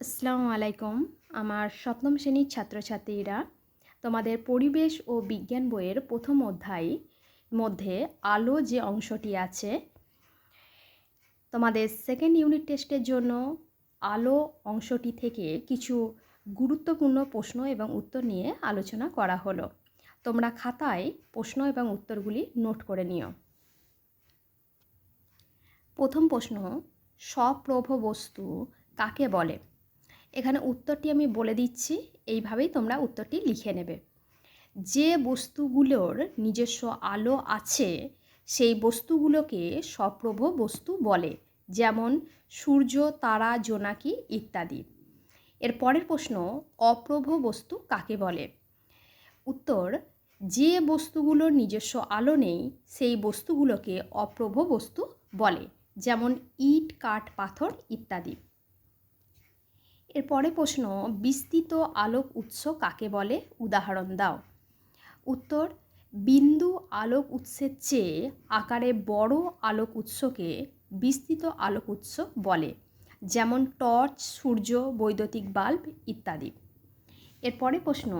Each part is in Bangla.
আসসালামু আলাইকুম। আমার সপ্তম শ্রেণির ছাত্রছাত্রীরা, তোমাদের পরিবেশ ও বিজ্ঞান বইয়ের প্রথম অধ্যায় মধ্যে আলো যে অংশটি আছে, তোমাদের সেকেন্ড ইউনিট টেস্টের জন্য আলো অংশটি থেকে কিছু গুরুত্বপূর্ণ প্রশ্ন এবং উত্তর নিয়ে আলোচনা করা হলো। তোমরা খাতায় প্রশ্ন এবং উত্তরগুলি নোট করে নিও। প্রথম প্রশ্ন সপ্রভ বস্তু কাকে বলে? এখানে উত্তরটি আমি বলে দিচ্ছি, এইভাবেই তোমরা উত্তরটি লিখে নেবে। যে বস্তুগুলোর নিজস্ব আলো আছে, সেই বস্তুগুলোকে সপ্রভ বস্তু বলে, যেমন সূর্য, তারা, জোনাকি ইত্যাদি। এর পরের প্রশ্ন, অপ্রভ বস্তু কাকে বলে? উত্তর, যে বস্তুগুলোর নিজস্ব আলো নেই, সেই বস্তুগুলোকে অপ্রভ বস্তু বলে, যেমন ইট, কাঠ, পাথর ইত্যাদি। এরপরে প্রশ্ন, বিস্তৃত আলোক উৎস কাকে বলে? উদাহরণ দাও। উত্তর, বিন্দু আলোক উৎসের চেয়ে আকারে বড় আলোক উৎসকে বিস্তৃত আলোক উৎস বলে, যেমন টর্চ, সূর্য, বৈদ্যুতিক বাল্ব ইত্যাদি। এরপরে প্রশ্ন,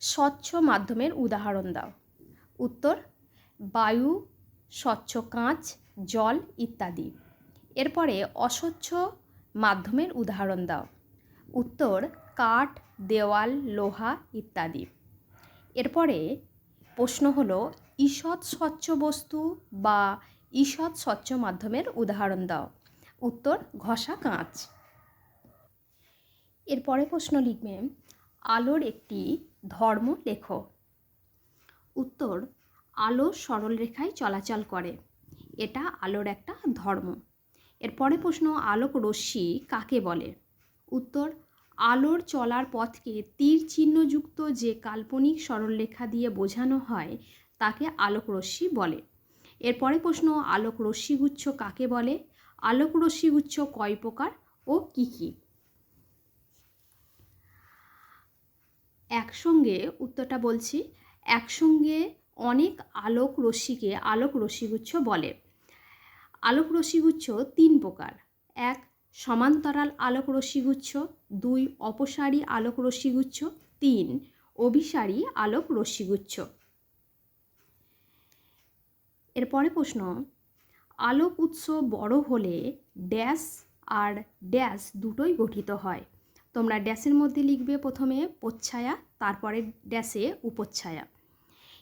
স্বচ্ছ মাধ্যমের উদাহরণ দাও। উত্তর, বায়ু, স্বচ্ছ কাঁচ, জল ইত্যাদি। এরপরে অস্বচ্ছ মাধ্যমের উদাহরণ দাও। উত্তর, কাঠ, দেওয়াল, লোহা ইত্যাদি। এরপরে প্রশ্ন হলো, ঈষৎ স্বচ্ছ বস্তু বা ঈষৎ স্বচ্ছ মাধ্যমের উদাহরণ দাও। উত্তর, ঘষা কাঁচ। এরপরে প্রশ্ন লিখবে, আলোর একটি ধর্ম লেখো। উত্তর, আলো সরল রেখায় চলাচল করে। এটা আলোর একটা ধর্ম। এরপরে প্রশ্ন, আলোক রশ্মি কাকে বলে? উত্তর, আলোর চলার পথকে তীর চিহ্নযুক্ত যে কাল্পনিক সরলরেখা দিয়ে বোঝানো হয়, তাকে আলোক রশ্মি বলে। এরপরে প্রশ্ন, আলোক রশ্মিগুচ্ছ কাকে বলে? আলোক রশ্মিগুচ্ছ কয় প্রকার ও কী কী? একসঙ্গে উত্তরটা বলছি। একসঙ্গে অনেক আলোক রশ্মিকে আলোক রশ্মিগুচ্ছ বলে। আলোক রশ্মিগুচ্ছ তিন প্রকার। এক, সমান্তরাল আলোক রশ্মিগুচ্ছ। দুই, অপসারী আলোক রশ্মিগুচ্ছ। তিন, অভিসারী আলোক রশ্মিগুচ্ছ। এরপরে প্রশ্ন, আলোক উৎস বড় হলে ড্যাশ আর ড্যাশ দুটোই গঠিত হয়। তোমরা ড্যাশের মধ্যে লিখবে প্রথমে প্রচ্ছায়া তারপরে ড্যাশে উপচ্ছায়া।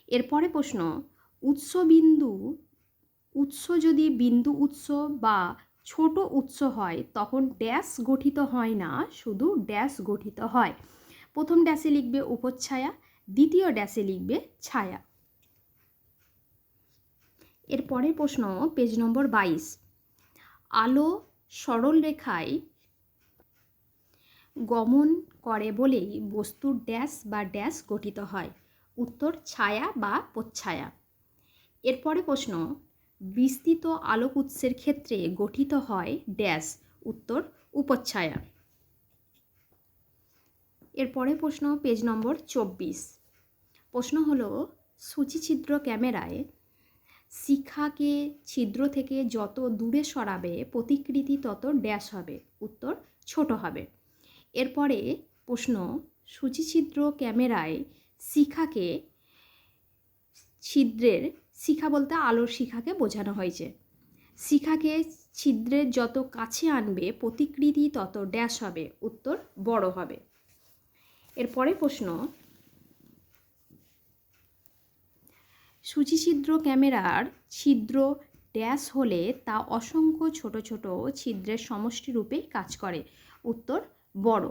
এরপরে প্রশ্ন, উৎসবিন্দু উৎস যদি বিন্দু উৎস বা ছোট উৎস হয়, তখন ড্যাশ গঠিত হয় না, শুধু ড্যাশ গঠিত হয়। প্রথম ড্যাশে লিখবে উপচ্ছায়া, দ্বিতীয় ড্যাশে লিখবে ছায়া। এর পরের প্রশ্ন পেজ নম্বর বাইশ। আলো সরল রেখায় গমন করে বলেই বস্তুর ড্যাশ বা ড্যাশ গঠিত হয়। উত্তর ছায়া বা প্রচ্ছায়া। এরপরে প্রশ্ন বিস্তৃত আলোক উৎসের ক্ষেত্রে গঠিত হয় ড্যাশ, উত্তর উপচ্ছায়া। এরপরে প্রশ্ন, পেজ নম্বর চব্বিশ। প্রশ্ন হলো, সূচিছিদ্র ক্যামেরায় শিখাকে ছিদ্র থেকে যত দূরে সরাবে, প্রতিকৃতি তত ড্যাশ হবে, উত্তর ছোট হবে। এরপরে প্রশ্ন, সূচিছিদ্র ক্যামেরায় শিখাকে ছিদ্রের শিখা বলতে আলোর শিখাকে বোঝানো হয়েছে। শিখাকে ছিদ্রের যত কাছে আনবে, প্রতিকৃতি তত ড্যাশ হবে, উত্তর বড় হবে। এরপরে প্রশ্ন, সূচিছিদ্র ক্যামেরার ছিদ্র ড্যাশ হলে তা অসংখ্য ছোট ছোট ছিদ্রের সমষ্টি রূপেই কাজ করে, উত্তর বড়।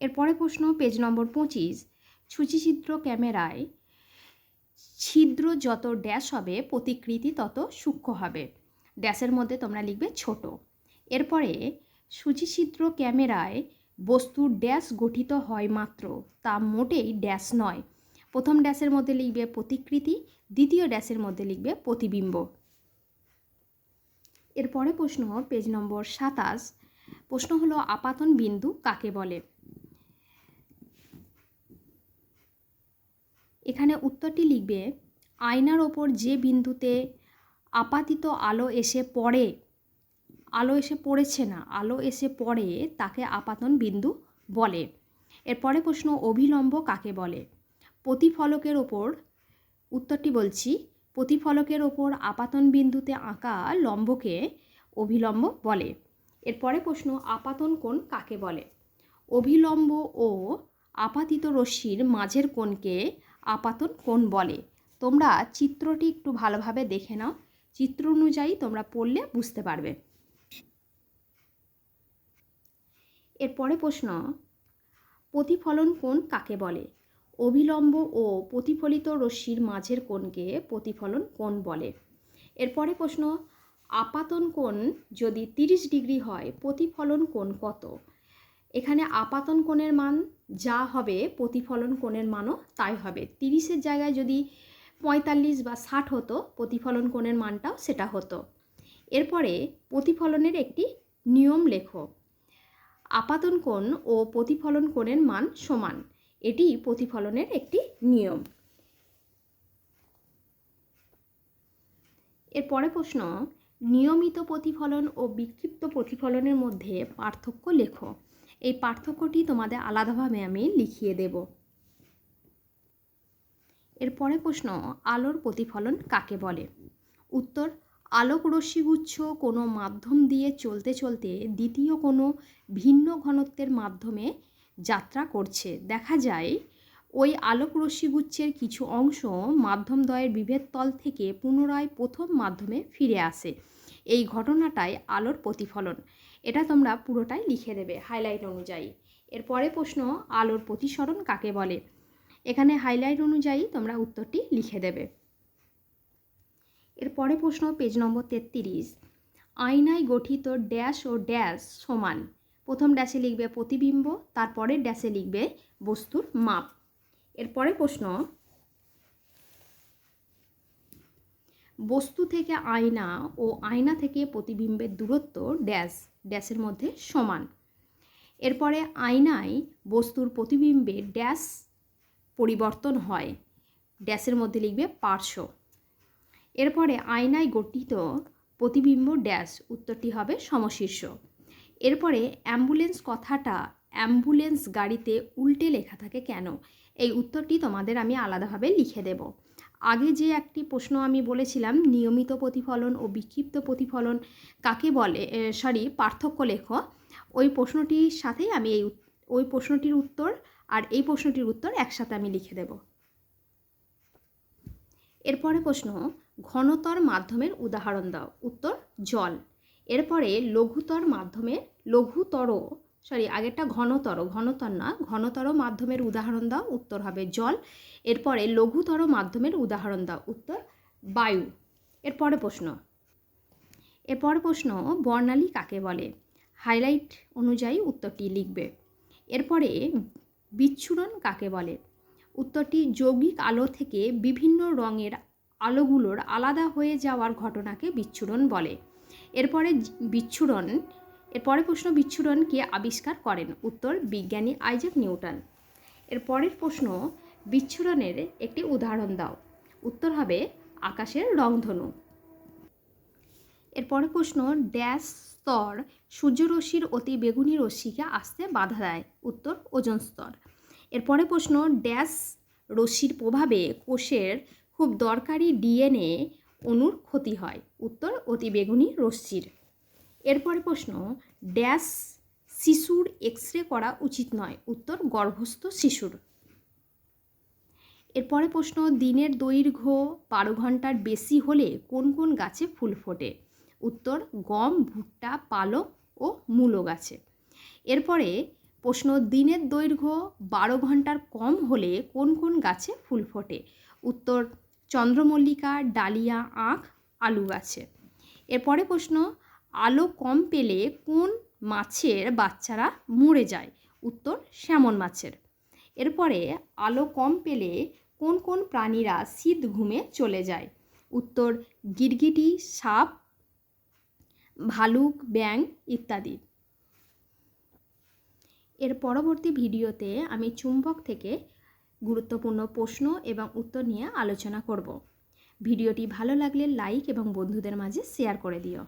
এরপরে প্রশ্ন, পেজ নম্বর পঁচিশ, সূচিছিদ্র ক্যামেরায় ছিদ্র যত ড্যাশ হবে, প্রতিকৃতি তত সূক্ষ্ম হবে। ড্যাশের মধ্যে তোমরা লিখবে ছোট। এরপরে সূচিছিদ্র ক্যামেরায় বস্তুর ড্যাশ গঠিত হয় মাত্র, তা মোটেই ড্যাশ নয়। প্রথম ড্যাশের মধ্যে লিখবে প্রতিকৃতি, দ্বিতীয় ড্যাশের মধ্যে লিখবে প্রতিবিম্ব। এরপরে প্রশ্ন, পেজ নম্বর সাতাশ। প্রশ্ন হলো, আপাতন বিন্দু কাকে বলে? এখানে উত্তরটি লিখবে, আয়নার ওপর যে বিন্দুতে আপাতিত আলো এসে পড়ে, আলো এসে পড়েছে না, আলো এসে পড়ে তাকে আপাতন বিন্দু বলে। এরপরে প্রশ্ন অভিলম্ব কাকে বলে? প্রতিফলকের ওপর, উত্তরটি বলছি, প্রতিফলকের ওপর আপাতন বিন্দুতে আঁকা লম্বকে অভিলম্ব বলে। এরপরে প্রশ্ন আপাতন কোণ কাকে বলে? অভিলম্ব ও আপাতিত রশ্মির মাঝের কোণকে আপাতন কোণ বলে? তোমরা চিত্রটি একটু ভালোভাবে দেখে নাও। চিত্র অনুযায়ী তোমরা পড়লে বুঝতে পারবে। এরপরে প্রশ্ন, প্রতিফলন কোণ কাকে বলে? অভিলম্ব ও প্রতিফলিত রশ্মির মাঝের কোণকে প্রতিফলন কোণ বলে। এরপরে প্রশ্ন, আপাতন কোণ যদি তিরিশ ডিগ্রি হয়, প্রতিফলন কোণ কত? এখানে আপাতন কোণের মান যা হবে, প্রতিফলন কোণের মানও তাই হবে। তিরিশের জায়গায় যদি পঁয়তাল্লিশ বা ষাট হতো, প্রতিফলন কোণের মানটাও সেটা হতো। এরপরে প্রতিফলনের একটি নিয়ম লেখো। আপাতন কোণ ও প্রতিফলন কোণের মান সমান। এটি প্রতিফলনের একটি নিয়ম। এরপরে প্রশ্ন, নিয়মিত প্রতিফলন ও বিক্ষিপ্ত প্রতিফলনের মধ্যে পার্থক্য লেখো। এই পার্থক্যটি তোমাদের আলাদাভাবে আমি লিখিয়ে দেব। এরপরে প্রশ্ন, আলোর প্রতিফলন কাকে বলে? উত্তর, আলোক রশ্মিগুচ্ছ কোনো মাধ্যম দিয়ে চলতে চলতে দ্বিতীয় কোনো ভিন্ন ঘনত্বের মাধ্যমে যাত্রা করছে। দেখা যায়, ওই আলোক রশ্মিগুচ্ছের কিছু অংশ মাধ্যমদ্বয়ের বিভেদ তল থেকে পুনরায় প্রথম মাধ্যমে ফিরে আসে। এই ঘটনাটাই আলোর প্রতিফলন। এটা তোমরা পুরোটাই লিখে দেবে হাইলাইট অনুযায়ী। এরপরে প্রশ্ন, আলোর প্রতিসরণ কাকে বলে? এখানে হাইলাইট অনুযায়ী তোমরা উত্তরটি লিখে দেবে। এরপরে প্রশ্ন পেজ নম্বর তেত্রিশ। আয়নায় গঠিত ড্যাশ ও ড্যাশ সমান। প্রথম ড্যাশে লিখবে প্রতিবিম্ব, তারপরে ড্যাশে লিখবে বস্তুর মাপ। এরপরে প্রশ্ন, বস্তু থেকে আয়না ও আয়না থেকে প্রতিবিম্বের দূরত্ব ড্যাশ ড্যাশের মধ্যে সমান। এরপরে আয়নায় বস্তুর প্রতিবিম্বে ড্যাশ পরিবর্তন হয়। ড্যাশের মধ্যে লিখবে পার্শ্ব। এরপরে আয়নায় গঠিত প্রতিবিম্ব ড্যাশ উত্তরটি হবে সমশীর্ষ। এরপরে অ্যাম্বুলেন্স কথাটা অ্যাম্বুলেন্স গাড়িতে উল্টে লেখা থাকে কেন? এই উত্তরটি তোমাদের আমি আলাদাভাবে লিখে দেব। আগে যে একটি প্রশ্ন আমি বলেছিলাম, নিয়মিত প্রতিফলন ও বিক্ষিপ্ত প্রতিফলন কাকে বলে? সরি পার্থক্য লেখ। ওই প্রশ্নটির সাথেই আমি এই ওই প্রশ্নটির উত্তর আর এই প্রশ্নটির উত্তর একসাথে আমি লিখে দেব। এরপরে প্রশ্ন, ঘনতর মাধ্যমের উদাহরণ দাও। উত্তর, জল। এরপরে লঘুতর মাধ্যমে লঘুতর সরি আগেরটা ঘনতর ঘনতর না, ঘনতর মাধ্যমের উদাহরণ দাও, উত্তর হবে জল। এরপরে লঘুতর মাধ্যমের উদাহরণ দাও, উত্তর বায়ু। এরপরে প্রশ্ন। এরপর প্রশ্ন, বর্ণালী কাকে বলে? হাইলাইট অনুযায়ী উত্তরটি লিখবে। এরপরে বিচ্ছুরণ কাকে বলে? উত্তরটি যৌগিক আলো থেকে বিভিন্ন রঙের আলোগুলোর আলাদা হয়ে যাওয়ার ঘটনাকে বিচ্ছুরণ বলে। এরপরে বিচ্ছুরণ এরপরে প্রশ্ন বিচ্ছুরণ কে আবিষ্কার করেন। উত্তর, বিজ্ঞানী আইজাক নিউটন। এর পরের প্রশ্ন বিচ্ছুরণের একটি উদাহরণ দাও। উত্তর হবে আকাশের রংধনু। এরপরে প্রশ্ন, ড্যাশ স্তর সূর্যরশ্মির অতি বেগুনি রশ্মিকে আসতে বাধা দেয়। উত্তর, ওজন স্তর। এরপরে প্রশ্ন, ড্যাশ রশ্মির প্রভাবে কোষের খুব দরকারি ডিএনএ অণুর ক্ষতি হয়। উত্তর, অতি বেগুনি রশ্মির। এরপরে প্রশ্ন, ড্যাশ শিশুর এক্স রে করা উচিত নয়। উত্তর, গর্ভস্থ শিশুর। এরপরে প্রশ্ন, দিনের দৈর্ঘ্য বারো ঘণ্টার বেশি হলে কোন কোন গাছে ফুল ফোটে? উত্তর, গম, ভুট্টা, পালক ও মূলো গাছে। এরপরে প্রশ্ন, দিনের দৈর্ঘ্য বারো ঘণ্টার কম হলে কোন কোন গাছে ফুল ফোটে? উত্তর, চন্দ্রমল্লিকা, ডালিয়া, আখ, আলু গাছে। এরপরে প্রশ্ন আলো কম পেলে কোন মাছের বাচ্চারা মরে যায়? উত্তর স্যামন মাছের। এরপরে, আলো কম পেলে কোন কোন প্রাণীরা শীত ঘুমে চলে যায়? উত্তর, গিরগিটি, সাপ, ভালুক ব্যাং ইত্যাদি। এর পরবর্তী ভিডিওতে আমি চুম্বক থেকে গুরুত্বপূর্ণ প্রশ্ন এবং উত্তর নিয়ে আলোচনা করব। ভিডিওটি ভালো লাগলে লাইক এবং বন্ধুদের মাঝে শেয়ার করে দিও।